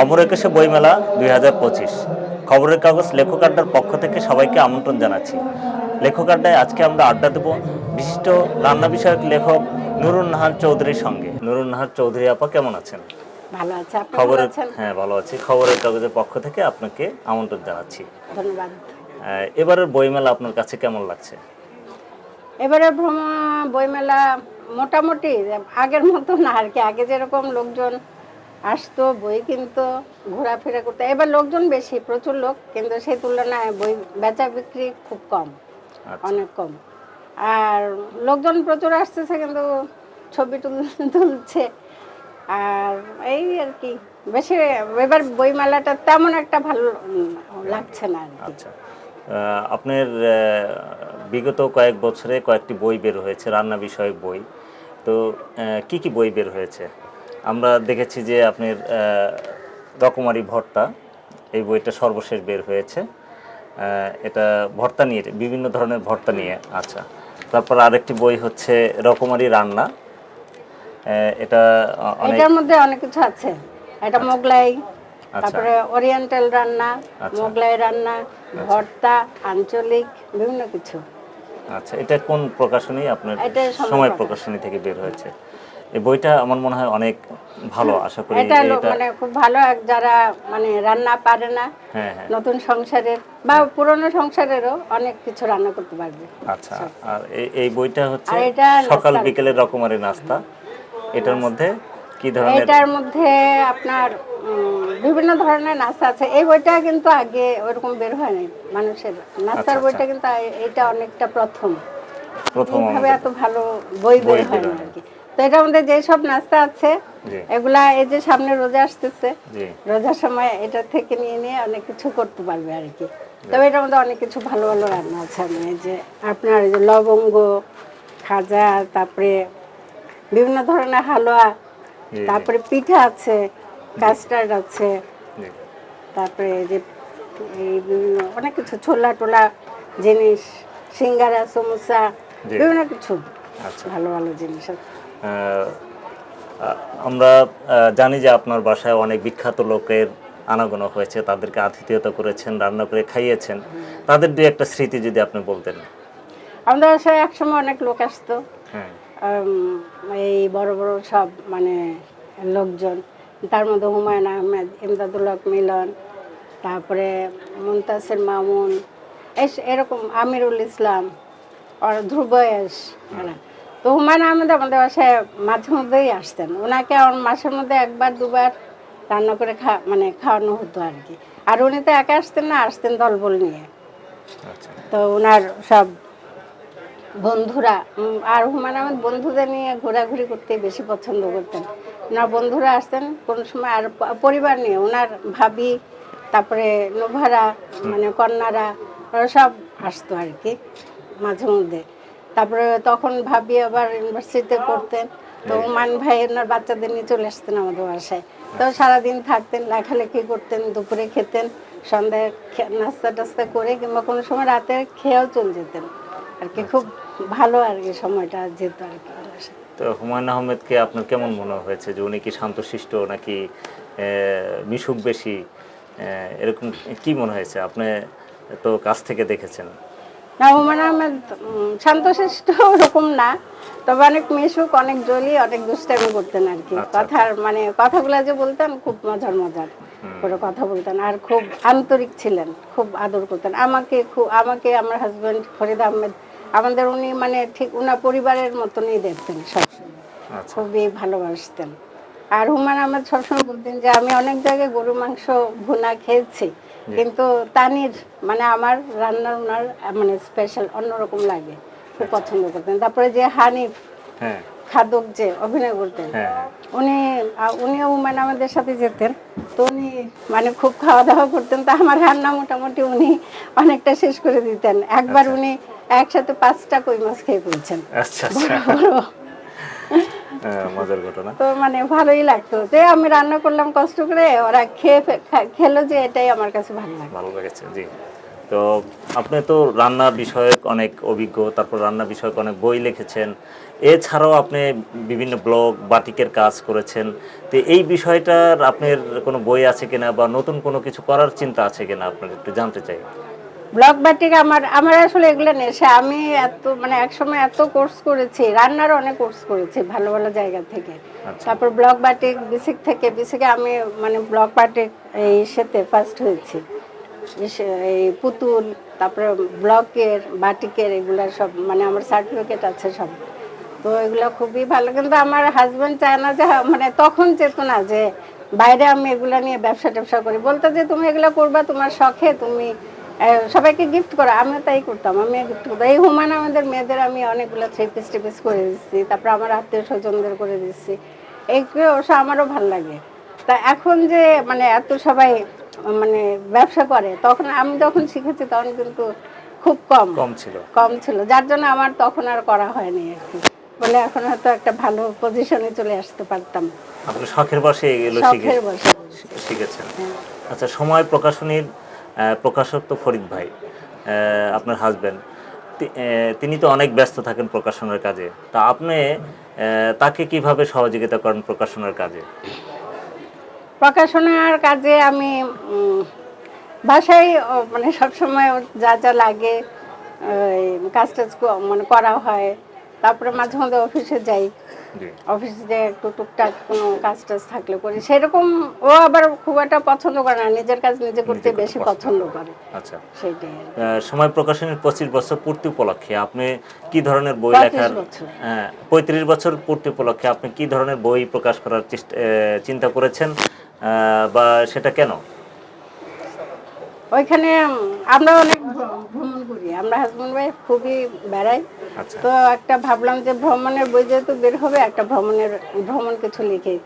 অমর একুশে বইমেলা দুই হাজার পঁচিশ। খবরের কাগজ লেখক আড্ডার পক্ষ থেকে সবাইকে আমন্ত্রণ জানাচ্ছি। লেখক আড্ডায় আজকে আমরা আড্ডা দেব বিশিষ্ট রান্না বিষয়ক লেখক নুরুন নাহার চৌধুরীর সঙ্গে। নুরুন নাহার চৌধুরী আপা কেমন আছেন? ভালো আছে খবরের হ্যাঁ ভালো আছি। খবরের কাগজের পক্ষ থেকে আপনাকে আমন্ত্রণ জানাচ্ছি। ধন্যবাদ। এবারের বইমেলা আপনার কাছে কেমন লাগছে? এবারে ভ্রমণ বইমেলা মোটামুটি আগের মতো না আর কি। আগে যেরকম লোকজন আসতো বই কিনতো ঘোরাফেরা করতো। এবার লোকজন বেশি প্রচুর লোক কিন্তু সেই তুলনায় বই বেচা বিক্রি খুব কম আচ্ছা। অনেক কম। আর লোকজন প্রচুর আসতেছে কিন্তু ছবি তুল- তুলছে। আর এই আর কি বেশি এবার বইমেলাটা তেমন একটা ভালো লাগছে না আর কি। আচ্ছা। আপনার বিগত কয়েক বছরে কয়েকটি বই বের হয়েছে রান্না বিষয়ক বই। তো কি কি বই বের হয়েছে? আমরা দেখেছি যে আপনার রকমারি ভর্তা এই বইটা সর্বশেষ বের হয়েছে। এটা ভর্তা নিয়ে বিভিন্ন ধরনের ভর্তা নিয়ে আচ্ছা। তারপর আরেকটি বই হচ্ছে রকমারি রান্না। এটা এটার মধ্যে অনেক কিছু আছে। এটা মোগলাই আচ্ছা। তারপরে ওরিয়েন্টাল রান্না আচ্ছা। মোগলাই রান্না ভর্তা আঞ্চলিক বিভিন্ন কিছু। আচ্ছা এটা কোন প্রকাশনী আপনার এটা সময়। প্রকাশনী থেকে বের হয়েছে? এই বইটা আমার মনে হয় অনেক ভালো আশা করি এটা মানে খুব ভালো এক যারা মানে রান্না পারে না হ্যাঁ হ্যাঁ। নতুন সংসারের বা পুরনো সংসারেরও অনেক কিছু রান্না করতে পারবে। আচ্ছা আর এই- বইটা হচ্ছে সকাল বিকেলের রকমারি নাস্তা। এটার মধ্যে কি ধরনের এটার মধ্যে আপনার বিভিন্ন ধরনের নাস্তা আছে। এই বইটা কিন্তু আগে ওরকম বের হয় নাই মানুষের নাস্তার আচ্ছা, বইটা কিন্তু এটা অনেকটা প্রথম। প্রথম এত ভালো বই বই বের হয় না আর কি। তো এটার মধ্যে যেসব নাস্তা আছে এগুলা এই যে সামনে রোজা আসতেছে রোজার সময় এটা থেকে নিয়ে নিয়ে অনেক কিছু করতে পারবে আর কি। তবে এটার মধ্যে অনেক কিছু ভালো ভালো রান্না আছে আমি এই যে আপনার এই যে লবঙ্গ খাজা তারপরে বিভিন্ন ধরনের হালুয়া তারপরে পিঠা আছে কাস্টার্ড আছে তারপরে যে এই বিভিন্ন অনেক কিছু ছোলা টোলা জিনিস সিঙ্গারা সমোসা বিভিন্ন কিছু আচ্ছা। ভালো ভালো জিনিস আছে। আমরা জানি যে আপনার বাসায় অনেক বিখ্যাত লোকের আনাগোনা হয়েছে তাদেরকে আতিথেয়তা করেছেন রান্না করে খাইয়েছেন। তাদের দুই একটা স্মৃতি যদি আপনি বলতেন। আমাদের বাসায় একসময় অনেক লোক আসতো। হ্যাঁ। এই বড় বড় সব মানে লোকজন। তার মধ্যে হুমায়ুন আহমেদ ইমদাদুল হক মিলন তারপরে মুমতাসির মামুন এস- এরকম আমিরুল ইসলাম আর ধ্রুবয়েশ এরা তো হুমায়ুন আহমেদ আমাদের বাসায় মাঝে মধ্যেই আসতেন। ওনাকে মাসের মধ্যে একবার দুবার রান্না করে খা মানে খাওয়ানো হতো আর কি। আর উনি তো একা আসতেন না আসতেন দলবল নিয়ে। আচ্ছা। তো ওনার সব বন্ধুরা আর হুমায়ুন আহমেদ বন্ধুদের নিয়ে ঘোরাঘুরি করতে বেশি পছন্দ করতেন। ওনার বন্ধুরা আসতেন কোন সময় আর পরিবার নিয়ে। ওনার ভাবি তারপরে নোভারা মানে কন্যারা ওরা সব আসতো আর কি মাঝে মধ্যে। তারপরে তখন ভাবি আবার ইউনিভার্সিটিতে পড়তেন। তো হুমায়ুন ভাই ওনার বাচ্চাদের নিয়ে চলে আসতেন আমাদের বাসায়। তো সারাদিন থাকতেন লেখালেখি করতেন দুপুরে খেতেন সন্ধ্যায় নাস্তা টাস্তা করে কিংবা কোনো সময় রাতে খেয়েও চলে যেতেন। আর কি খুব ভালো আর কি সময়টা যেত আর কি তো হুমায়ুন আহমেদকে আপনার কেমন মনে হয়েছে যে উনি কি শান্তশিষ্ট নাকি মিশুক বেশি? এরকম কি মনে হয়েছে? আপনি তো কাছ থেকে দেখেছেন। হুমায়ুন আহমেদ শান্তশিষ্ট ওরকম না। তবে অনেক মিশুক অনেক জলি অনেক দুষ্টামি করতেন আর কি। আচ্ছা, কথার মানে কথাগুলো যে বলতেন খুব মজার মজার করে কথা বলতেন। আর খুব আন্তরিক ছিলেন খুব আদর করতেন। আমাকে খুব আমাকে আমার হাজব্যান্ড ফরিদ আহমেদ আমাদের উনি মানে ঠিক উনার পরিবারের মতনই দেখতেন সবসময়। আচ্ছা। খুবই ভালোবাসতেন। আর হুমায়ুন আহমেদ সবসময় বলতেন যে আমি অনেক জায়গায় গরু মাংস ভুনা খেয়েছি কিন্তু তানির মানে আমার রান্নার ওনার মানে স্পেশাল অন্যরকম লাগে খুব পছন্দ করতেন। তারপরে যে হানিফ হ্যাঁ। খাদক যে অভিনয় করতেন হ্যাঁ। উনি উনিও হুমায়ুন আহমেদের সাথে যেতেন। তো উনি মানে খুব খাওয়া দাওয়া করতেন। তা আমার রান্না মোটামুটি উনি অনেকটা শেষ করে দিতেন। একবার উনি একসাথে পাঁচটা কই মাছ খেয়ে ফেলছেন। আচ্ছা আচ্ছা। মজার ঘটনা। তো মানে ভালোই লাগতো। যে আমি রান্না করলাম কষ্ট করে ওরা খেয়ে খেলো যে এটাই আমার কাছে ভালো লাগে ভালো লেগেছে জি। তো আপনি তো রান্না বিষয়ক অনেক অভিজ্ঞ তারপর রান্না বিষয়ক অনেক বই লিখেছেন। এছাড়াও আপনি বিভিন্ন ব্লগ বাটিকের কাজ করেছেন। তো এই বিষয়টার আপনার কোনো বই আছে কিনা বা নতুন কোনো কিছু করার চিন্তা আছে কিনা আপনার একটু জানতে চাই। ব্লক বাটিক আমার আমার আসলে এগুলো নেশা। আমি এত মানে একসময় এত কোর্স করেছি রান্নার অনেক কোর্স করেছি ভালো ভালো জায়গা থেকে। আচ্ছা। তারপর ব্লক বাটিক বিসিক থেকে বিসিকে আমি মানে ব্লক বাটিক এই সাথে ফার্স্ট হয়েছি। এই পুতুল তারপরে ব্লকের বাটিকের এগুলো সব মানে আমার সার্টিফিকেট আছে সব। তো এগুলো খুবই ভালো। কিন্তু আমার হাজব্যান্ড চায় না যে মানে তখন চেত না যে বাইরে আমি এগুলো নিয়ে ব্যবসা ট্যাবসা করি। বলতো যে তুমি এগুলো করবা তোমার শখে তুমি সবাইকে গিফট করো আমিও তাই করতাম আমি গিফট করতাম। এই হুমান আমাদের মেয়েদের আমি অনেকগুলো থ্রি পিস টিপিস করে দিচ্ছি তারপর আমার আত্মীয় স্বজনদের করে দিচ্ছি। এইগুলো অবশ্য আমারও ভালো লাগে। তা এখন যে মানে এত সবাই মানে ব্যবসা করে তখন আমি যখন শিখেছি তখন কিন্তু খুব কম। কম ছিল। কম ছিল যার জন্য আমার তখন আর করা হয়নি আর কি। বলে এখন হয়তো একটা ভালো পজিশনে চলে আসতে পারতাম। আপনি শখের বসে এগুলো শখের বসে শিখেছেন। আচ্ছা সময় প্রকাশনীর প্রকাশক তো ফরিদ ভাই আপনার হাজবেন্ড তিনি তো অনেক ব্যস্ত থাকেন প্রকাশনের কাজে। তা আপনি তাকে কীভাবে সহযোগিতা করেন প্রকাশনের কাজে? প্রকাশনার কাজে আমি বাসায় মানে সবসময় যা যা লাগে কাজ টাজ মানে করা হয়। তারপরে মাঝে মাঝে অফিসে যাই। অফিসে যে একটু টুকটাক কোনো কাজ টাজ থাকলে করি। সেরকম ও আবার খুব একটা পছন্দ করে না নিজের কাজ নিজে করতে বেশি পছন্দ করে। আচ্ছা। আহ, সময় প্রকাশনের পঁচিশ বছর পূর্তি উপলক্ষে আপনি কি ধরনের বই 35 লেখার হ্যাঁ পঁয়ত্রিশ বছর পূর্তি উপলক্ষে আপনি কি ধরনের বই প্রকাশ করার চেষ্টা চিন্তা করেছেন বা সেটা কেন? ওইখানে আমরা অনেক ভ্র- ভ্রমণ করি। আমরা হাজবেন্ড ওয়াইফ খুবই বেড়াই। আচ্ছা। তো একটা ভাবলাম যে ভ্রমণের বই যেহেতু বের হবে একটা ভ্রমণের ভ্রমণ কিছু লিখে।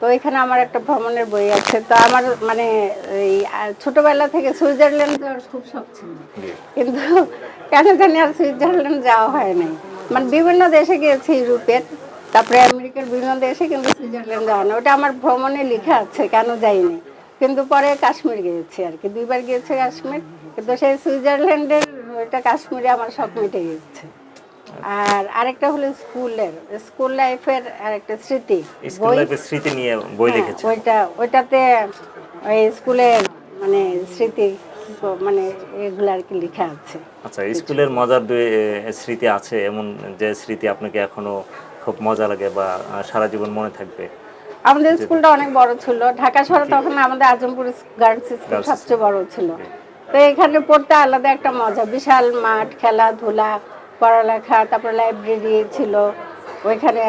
তো এখানে আমার একটা ভ্রমণের বই আছে। তো আমার মানে এই ছোটবেলা থেকে সুইজারল্যান্ড যাওয়ার খুব শখ ছিল। কিন্তু কেন জানি আর সুইজারল্যান্ড যাওয়া হয় নাই। মানে বিভিন্ন দেশে গিয়েছি ইউরোপের তারপরে আমেরিকার বিভিন্ন দেশে কিন্তু সুইজারল্যান্ড যাওয়া না ওটা আমার ভ্রমণে লেখা আছে কেন যাইনি। কিন্তু পরে কাশ্মীর গিয়েছি আর কি দুইবার গিয়েছি কাশ্মীর। কিন্তু সেই সুইজারল্যান্ডের ওইটা কাশ্মীরে আমার শখ মিটে গেছে আর আরেকটা হলো স্কুলের স্কুল লাইফের আরেকটা স্মৃতি। স্কুল লাইফের স্মৃতি নিয়ে বই হ্যাঁ, ওইটা ওইটাতে ওই স্কুলের মানে স্মৃতি মানে এগুলো আর কি লেখা আছে। আচ্ছা স্কুলের মজার দুই স্মৃতি আছে এমন যে স্মৃতি আপনাকে এখনও খুব মজা লাগে বা সারা জীবন মনে থাকবে? আমাদের স্কুলটা অনেক বড় ছিল। ঢাকা শহরে তখন আমাদের আজমপুর গার্লস স্কুল সবচেয়ে বড় ছিল। তো এখানে পড়তে আলাদা একটা মজা। বিশাল মাঠ খেলাধুলা পড়ালেখা তারপরে লাইব্রেরি ছিল। ওইখানে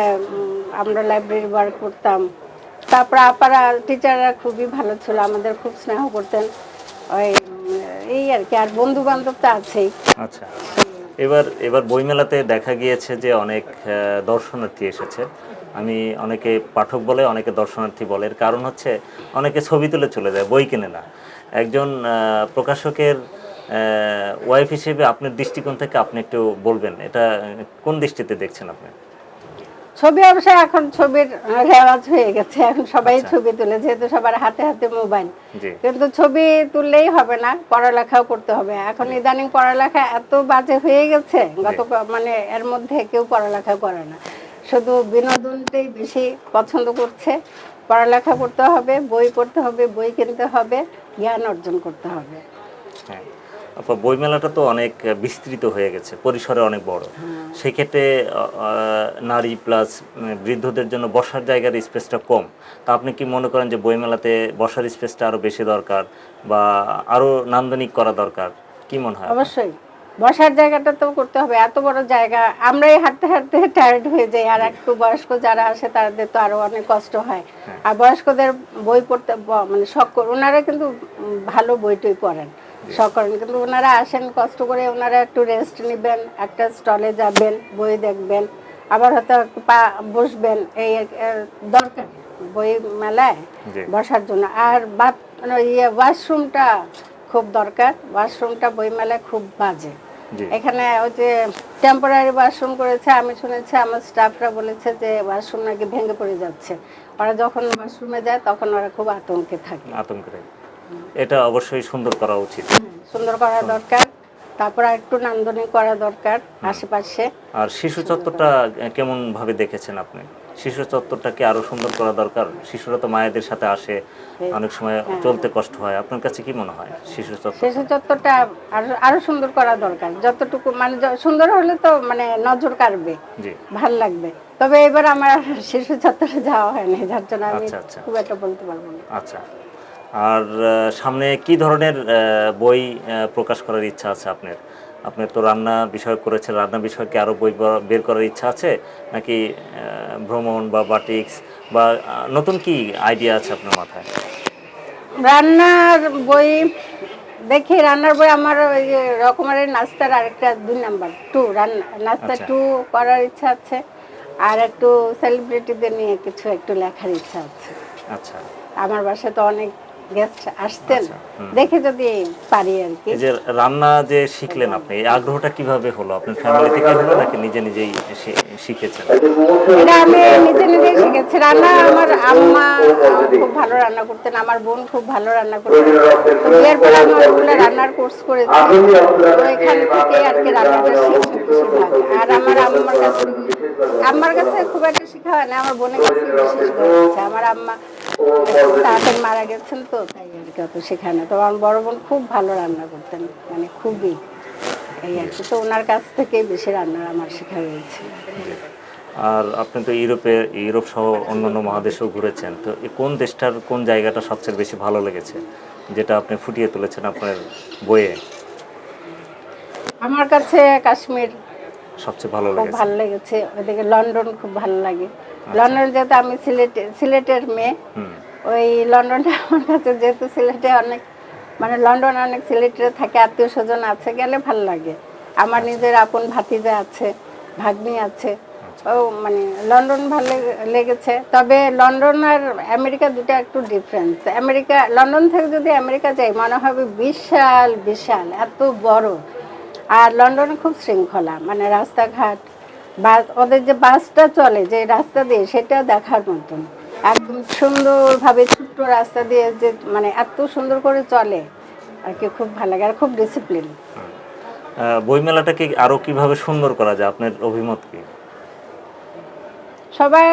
আমরা লাইব্রেরি ওয়ার্ক করতাম। তারপরে আপারা টিচাররা খুবই ভালো ছিল। আমাদের খুব স্নেহ করতেন। ওই এই আর কি। আর বন্ধু বান্ধব তো আছেই। আচ্ছা। এবার এবার বইমেলাতে দেখা গিয়েছে যে অনেক দর্শনার্থী এসেছে। আমি অনেকে পাঠক বলে অনেকে দর্শনার্থী বলে। এর কারণ হচ্ছে অনেকে ছবি তুলে চলে যায় বই কিনে না। একজন প্রকাশকের ওয়াইফ হিসেবে আপনার দৃষ্টিকোণ থেকে আপনি একটু বলবেন এটা কোন দৃষ্টিতে দেখছেন আপনি? ছবি অবশ্য এখন ছবির রেওয়াজ হয়ে গেছে এখন সবাই আচ্ছা। ছবি তুলে যেহেতু সবার হাতে হাতে মোবাইল। কিন্তু ছবি তুললেই হবে না পড়ালেখাও করতে হবে। এখন ইদানিং পড়ালেখা এত বাজে হয়ে গেছে গত মানে এর মধ্যে কেউ পড়ালেখা করে না। শুধু বিনোদনটাই বেশি পছন্দ করছে। পড়ালেখা করতে হবে বই পড়তে হবে বই কিনতে হবে জ্ঞান অর্জন করতে হবে। হ্যাঁ আপনার বইমেলাটা তো অনেক বিস্তৃত হয়ে গেছে পরিসরে অনেক বড়। সেক্ষেত্রে আহ, আহ, নারী প্লাস বৃদ্ধদের জন্য বসার জায়গার স্পেসটা কম। তা আপনি কি মনে করেন যে বইমেলাতে বসার স্পেসটা আরও বেশি দরকার বা আরও নান্দনিক করা দরকার? কি মনে হয় অবশ্যই। বসার জায়গাটা তো করতে হবে এত বড় জায়গা। আমরাই হাঁটতে হাঁটতে টায়ার্ড হয়ে যাই আর একটু বয়স্ক যারা আসে তাদের তো আরও অনেক কষ্ট হয়। আর বয়স্কদের বই পড়তে মানে শখ ওনারা কিন্তু ভালো বই টই পড়েন শখ করেন। কিন্তু ওনারা আসেন কষ্ট করে ওনারা একটু রেস্ট নেবেন একটা স্টলে যাবেন বই দেখবেন আবার হয়তো একটু পা বসবেন এই দরকার বই মেলায় বসার জন্য। আর বাথ মানে ইয়ে ওয়াশরুমটা খুব দরকার। ওয়াশরুমটা বইমেলায় খুব বাজে। এখানে ওই যে টেম্পোরারি ওয়াশরুম করেছে আমি শুনেছি আমার স্টাফরা বলেছে যে ওয়াশরুম নাকি ভেঙে পড়ে যাচ্ছে। ওরা যখন ওয়াশরুমে যায় তখন ওরা খুব আতঙ্কে থাকে। আতঙ্ক থাকে। এটা অবশ্যই সুন্দর করা উচিত। সুন্দর করা দরকার। তারপর একটু নান্দনিক করা দরকার আশেপাশে। আর শিশু চত্বরটা কেমন ভাবে দেখেছেন আপনি? শিশু চত্বরটাকে আরও সুন্দর করা দরকার। শিশুরা তো মায়েদের সাথে আসে অনেক সময় চলতে কষ্ট হয়। আপনার কাছে কি মনে হয় শিশু চত্বর শিশু চত্বরটা আরও আরও সুন্দর করা দরকার। যতটুকু মানে সুন্দর হলে তো মানে নজর কাড়বে। ভালো লাগবে। তবে এবার আমার শিশু চত্বরে যাওয়া হয়নি যার জন্য আমি আচ্ছা, আচ্ছা। খুব একটা বলতে পারব না। আচ্ছা। আর সামনে কি ধরনের বই প্রকাশ করার ইচ্ছা আছে আপনার? আপনার তো রান্না বিষয় করেছেন রান্না বিষয়কে আরও বই বের করার ইচ্ছা আছে? নাকি ভ্রমণ বা বাটিক্স বা নতুন কি আইডিয়া আছে আপনার মাথায়? রান্নার বই দেখি রান্নার বই আমার ওই যে রকমারের নাস্তার আরেকটা দুই নাম্বার টু রান্না নাস্তা আচ্ছা। টু করার ইচ্ছা আছে আর একটু সেলিব্রিটিদের নিয়ে কিছু একটু লেখার ইচ্ছা আছে। আচ্ছা। আমার বাসায় তো অনেক গেস্ট আসতেন আচ্ছা, দেখে যদি পারি আর কি। যে রান্না যে শিখলেন আপনি এই আগ্রহটা কীভাবে হলো? আপনার ফ্যামিলি থেকে হলো নাকি নিজে নিজেই শিখেছেন? এটা আমি নিজে নিজে শিখেছি। রান্না আমার আম্মা খুব ভালো রান্না করতেন আমার বোন খুব ভালো রান্না করতেন। বিয়ের পরে আমি অনেকগুলো রান্নার কোর্স করেছি। তো এখান থেকে আর কি রান্নাটা শিখছি আর আমার আম্মার কাছে আম্মার কাছে খুব একটা শেখা হয় না আমার বোনের কাছে করে আমার আম্মা তাড়াতাড়ি মারা গেছেন তো তাই আর কি অত শেখায় না। তো আমার বড় বোন খুব ভালো রান্না করতেন মানে খুবই। এই আর কি। তো ওনার কাছ থেকে বেশি রান্না আমার শেখা হয়েছে আর আপনি তো ইউরোপে ইউরোপ সহ অন্যান্য মহাদেশেও ঘুরেছেন। তো কোন দেশটার কোন জায়গাটা সবচেয়ে বেশি ভালো লেগেছে যেটা আপনি ফুটিয়ে তুলেছেন আপনার বইয়ে? আমার কাছে কাশ্মীর সবচেয়ে ভালো লেগেছে। ভালো লেগেছে। ওইদিকে লন্ডন খুব ভালো লাগে। লন্ডন যেহেতু আমি সিলেটে সিলেটের মেয়ে ওই লন্ডনটা আমার কাছে যেহেতু সিলেটে অনেক মানে লন্ডন অনেক সিলেটে থাকে আত্মীয় স্বজন আছে গেলে ভালো লাগে। আমার নিজের আপন ভাতিজা আছে ভাগ্নি আছে ও মানে লন্ডন ভালো লেগেছে। তবে লন্ডন আর আমেরিকা দুটো একটু ডিফারেন্স আমেরিকা লন্ডন থেকে যদি আমেরিকা যাই মনে হবে বিশাল বিশাল এত বড়। আর লন্ডনে খুব শৃঙ্খলা মানে রাস্তাঘাট বাস ওদের যে বাসটা চলে যে রাস্তা দিয়ে সেটা দেখার মতন। একদম সুন্দরভাবে ছোট্ট রাস্তা দিয়ে যে মানে এত সুন্দর করে চলে আর কি খুব ভালো লাগে আর খুব ডিসিপ্লিন বইমেলাটাকে আরও কীভাবে সুন্দর করা যায় আপনার অভিমত কি? সবাই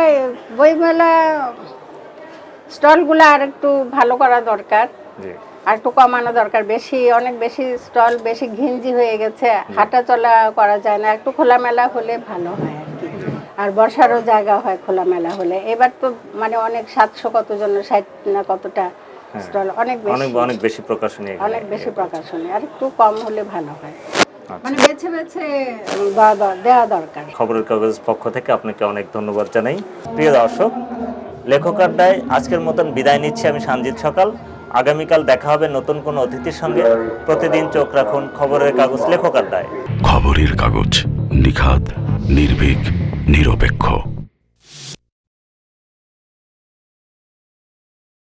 বইমেলা স্টলগুলো আর একটু ভালো করা দরকার। জি। আর একটু কমানো দরকার। বেশি অনেক বেশি স্টল বেশি ঘিঞ্জি হয়ে গেছে। হাঁটা চলা করা যায় না। একটু খোলামেলা হলে ভালো হয় আর কি। আর বসারও জায়গা হয় খোলামেলা হলে। এবার তো মানে অনেক সাতশো কতজন ষাট না কতটা স্টল অনেক অনেক বেশি। অনেক বেশি প্রকাশনী অনেক বেশি প্রকাশনী আর একটু কম হলে ভালো হয়। আচ্ছা। মানে বেছে বেছে দেওয়া দরকার। খবরের কাগজ পক্ষ থেকে আপনাকে অনেক ধন্যবাদ জানাই। প্রিয় দর্শক লেখক আড্ডায় আজকের মতন বিদায় নিচ্ছি আমি সঞ্জিত সকাল। আগামীকাল দেখা হবে নতুন কোনো অতিথির সঙ্গে। প্রতিদিন চোখ রাখুন খবরের কাগজ লেখক আড্ডায় খবরের কাগজ নিখাত নির্ভীক, নিরপেক্ষ।